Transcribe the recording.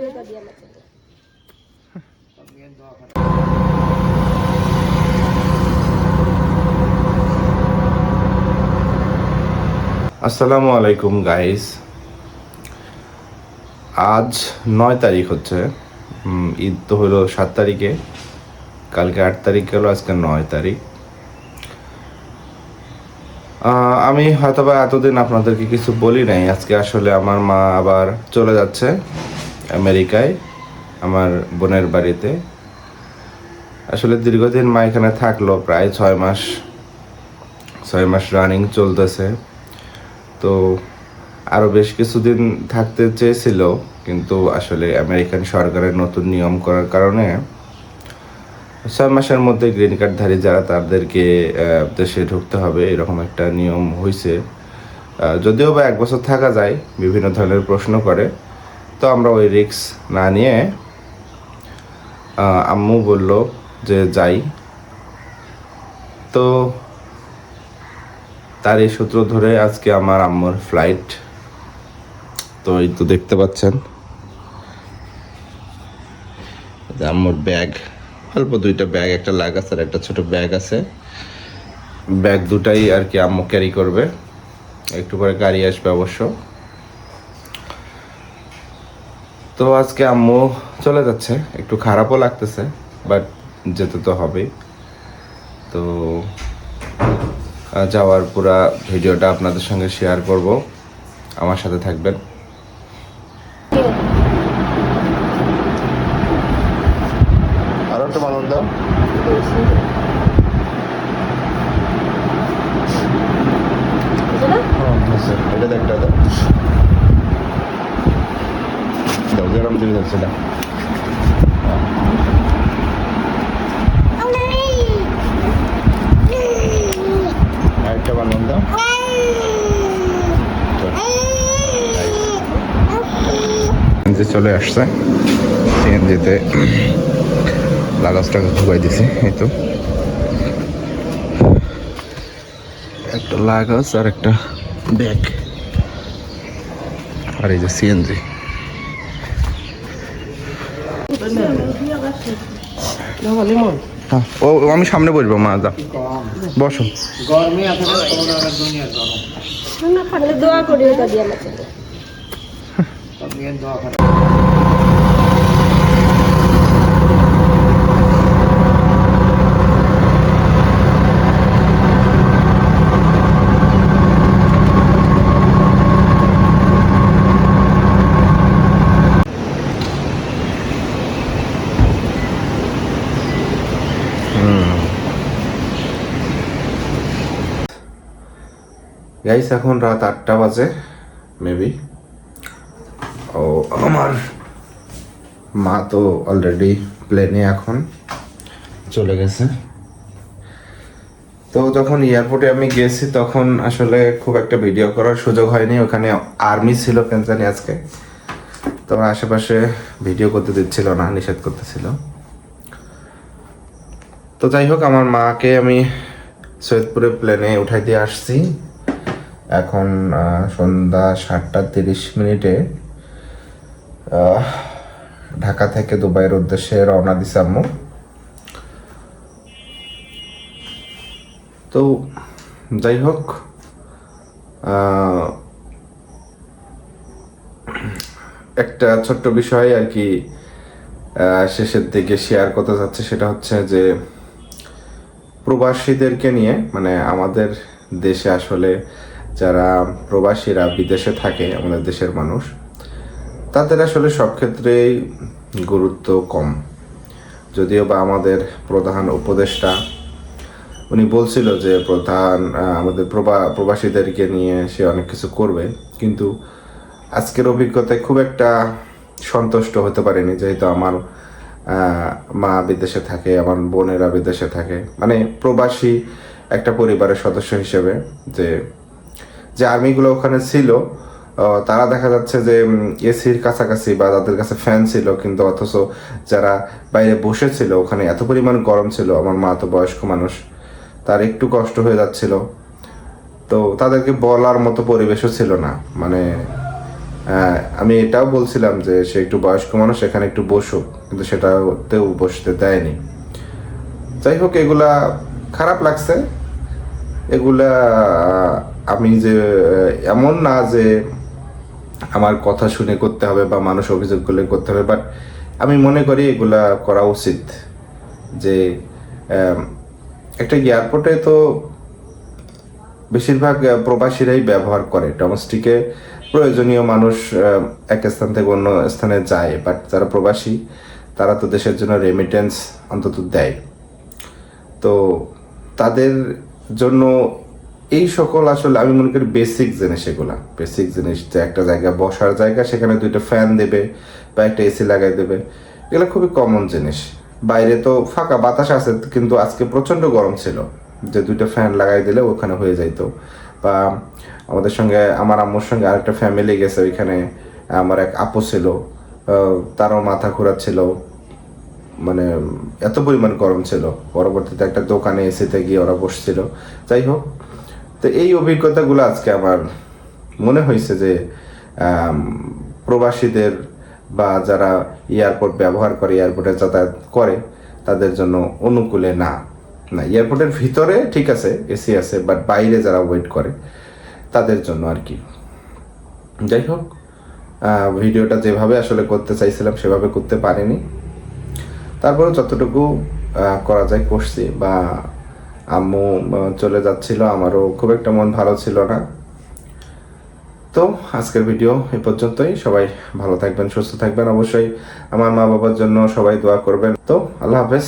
আসসালামু আলাইকুম গাইস আজ নয় তারিখ হচ্ছে। ঈদ তো হলো সাত তারিখে। কালকে আট তারিখ গেল, আজকে নয় তারিখ। আমি হয়তোবা এতদিন আপনাদেরকে কিছু বলি নাই। আজকে আসলে আমার মা আবার চলে যাচ্ছে। আমেরিকায়, আমার বোনের বাড়িতে। আসলে দীর্ঘদিন মা এখানে থাকল, প্রায় ছয় মাস ছয় মাস রানিং চলতেছে। তো আরও বেশ কিছুদিন থাকতে চেয়েছিল, কিন্তু আসলে আমেরিকান সরকারের নতুন নিয়ম করার কারণে ছয় মাসের মধ্যে গ্রিন কার্ডধারী যারা, তাদেরকে দেশে ঢুকতে হবে, এরকম একটা নিয়ম হয়েছে যদিও বা এক বছর থাকা যায়, বিভিন্ন ধরনের প্রশ্ন করে। তো আমরা ওই রিস্ক না নিয়ে আম্মু বলল যে যাই। তো তার এই সূত্র ধরে আজকে আমার আম্মুর ফ্লাইট তো এই তো দেখতে পাচ্ছেন। আম্মুর ব্যাগ অল্প দুইটা ব্যাগ একটা লাগাস আর একটা ছোট ব্যাগ আছে। ব্যাগ দুটাই আর কি আম্মু ক্যারি করবে। একটু পরে গাড়ি আসবে অবশ্য। তো আজকে আম্মু চলে যাচ্ছে। একটু খারাপও লাগতেছে বাট যেতে তো হবেই। তো যাওয়ার পুরা ভিডিওটা আপনাদের সঙ্গে শেয়ার করব। আমার সাথে থাকবেন। আরও একটা বালন দাও। বুঝো না? এটা দেখটা দাও দাও গরম দিয়ে যাচ্ছে না আরেকটা বালন দাও। যে চলে আসছে। সিএনজিতে লাগজটাকে ঢুকাই দিছি, এই তো। একটা লাগজ আর একটা ব্যাগ। আর এই যে সিএনজি। হ্যাঁ ও ও আমি সামনে বসবো মা দা বসো। দোয়া করি। গাইস এখন রাত আটটা বাজে মেবি ও, আমার মা তো অলরেডি প্লেনে এখন চলে গেছে। তো যখন এয়ারপোর্টে আমি গেছি, তখন আসলে খুব একটা ভিডিও করার সুযোগ হয়নি। ওখানে আর্মি ছিল কেন জানি আজকে। তো আশেপাশে ভিডিও করতে দিচ্ছিল না, নিষেধ করতেছিল। তো যাই হোক, আমার মাকে আমি সৈয়দপুরে প্লেনে উঠাই দিয়ে আসছি। এখন সন্ধ্যা সাতটা তিরিশ মিনিটে ঢাকা থেকে দুবাইয়ের উদ্দেশ্যে রওনা দিছে আম্মু। তো যাই হোক একটা ছোট্ট বিষয় আর কি শেষের দিকে শেয়ার করতে যাচ্ছে সেটা হচ্ছে যে প্রবাসীদেরকে নিয়ে মানে আমাদের দেশে আসলে যারা প্রবাসীরা বিদেশে থাকে, আমাদের দেশের মানুষ, তাদের আসলে সব ক্ষেত্রেই গুরুত্ব কম। যদিও বা আমাদের প্রধান উপদেষ্টা, উনি বলছিল যে প্রধান আমাদের প্রবা, প্রবাসীদেরকে নিয়ে সে অনেক কিছু করবে, কিন্তু আজকের অভিজ্ঞতায় খুব একটা সন্তুষ্ট হতে পারেনি, যেহেতু আমার মা বিদেশে থাকে, আমার বোনেরা বিদেশে থাকে। মানে প্রবাসী একটা পরিবারের সদস্য হিসেবে যে যে আর্মিগুলো ওখানে ছিল তারা দেখা যাচ্ছে যে এসির কাছাকাছি বা তাদের কাছে ফ্যান ছিল, কিন্তু অথচ যারা বাইরে বসেছিল, ওখানে এত পরিমাণ গরম ছিল, আমার মা তো বয়স্ক মানুষ, তার একটু কষ্ট হয়ে যাচ্ছিল। তো তাদেরকে বলার মতো পরিবেশও ছিল না। মানে আমি এটাও বলছিলাম যে, সে একটু বয়স্ক মানুষ, এখানে একটু বসুক কিন্তু সেটাতেও বসতে দেয়নি। যাই হোক, এগুলা খারাপ লাগছে। এগুলা আমি যে এমন না যে আমার কথা শুনে করতে হবে বা মানুষ অভিযোগ করলে করতে হবে বাট আমি মনে করি এগুলা করা উচিত যে একটা এয়ারপোর্টে তো বেশিরভাগ প্রবাসীরাই ব্যবহার করে। ডোমেস্টিকে প্রয়োজনীয় মানুষ এক স্থান থেকে অন্য স্থানে যায় বাট যারা প্রবাসী, তারা তো দেশের জন্য রেমিটেন্স অন্তত দেয়। তো তাদের জন্য এই সকল আসলে আমি মনে করি বেসিক জিনিস এগুলা। বেসিক জিনিস যে একটা জায়গা বসার জায়গা, সেখানে দুইটা ফ্যান দেবে বা একটা এসি লাগাই দেবে। এগুলো খুবই কমন জিনিস। বাইরে তো ফাঁকা বাতাস আছে, কিন্তু আজকে প্রচণ্ড গরম ছিল। যে দুইটা ফ্যান লাগাই দিলে ওখানে হয়ে যাইতো। বা আমাদের সঙ্গে, আমার আম্মুর সঙ্গে আরেকটা ফ্যামিলি গেছে ওইখানে। আমার এক আপু ছিল তারও মাথা ঘোরাচ্ছিল মানে এত পরিমাণ গরম ছিল। পরবর্তীতে একটা দোকানে এসিতে গিয়ে ওরা বসছিল। যাই হোক তো এই অভিজ্ঞতাগুলো আজকে আমার মনে হয়েছে যে প্রবাসীদের বা যারা এয়ারপোর্ট ব্যবহার করে, এয়ারপোর্টে যাতায়াত করে, তাদের জন্য অনুকূলে না না। এয়ারপোর্টের ভিতরে ঠিক আছে, এসি আছে বাট বাইরে যারা ওয়েট করে, তাদের জন্য আর কি। যাই হোক ভিডিওটা যেভাবে আসলে করতে চাইছিলাম, সেভাবে করতে পারিনি। তারপরে যতটুকু করা যায় করছি বা আম্মু চলে যাচ্ছিল, আমারও খুব একটা মন ভালো ছিল না। তো আজকের ভিডিও এ পর্যন্তই। সবাই ভালো থাকবেন, সুস্থ থাকবেন। অবশ্যই আমার মা বাবার জন্য সবাই দোয়া করবেন। তো আল্লাহ হাফেজ।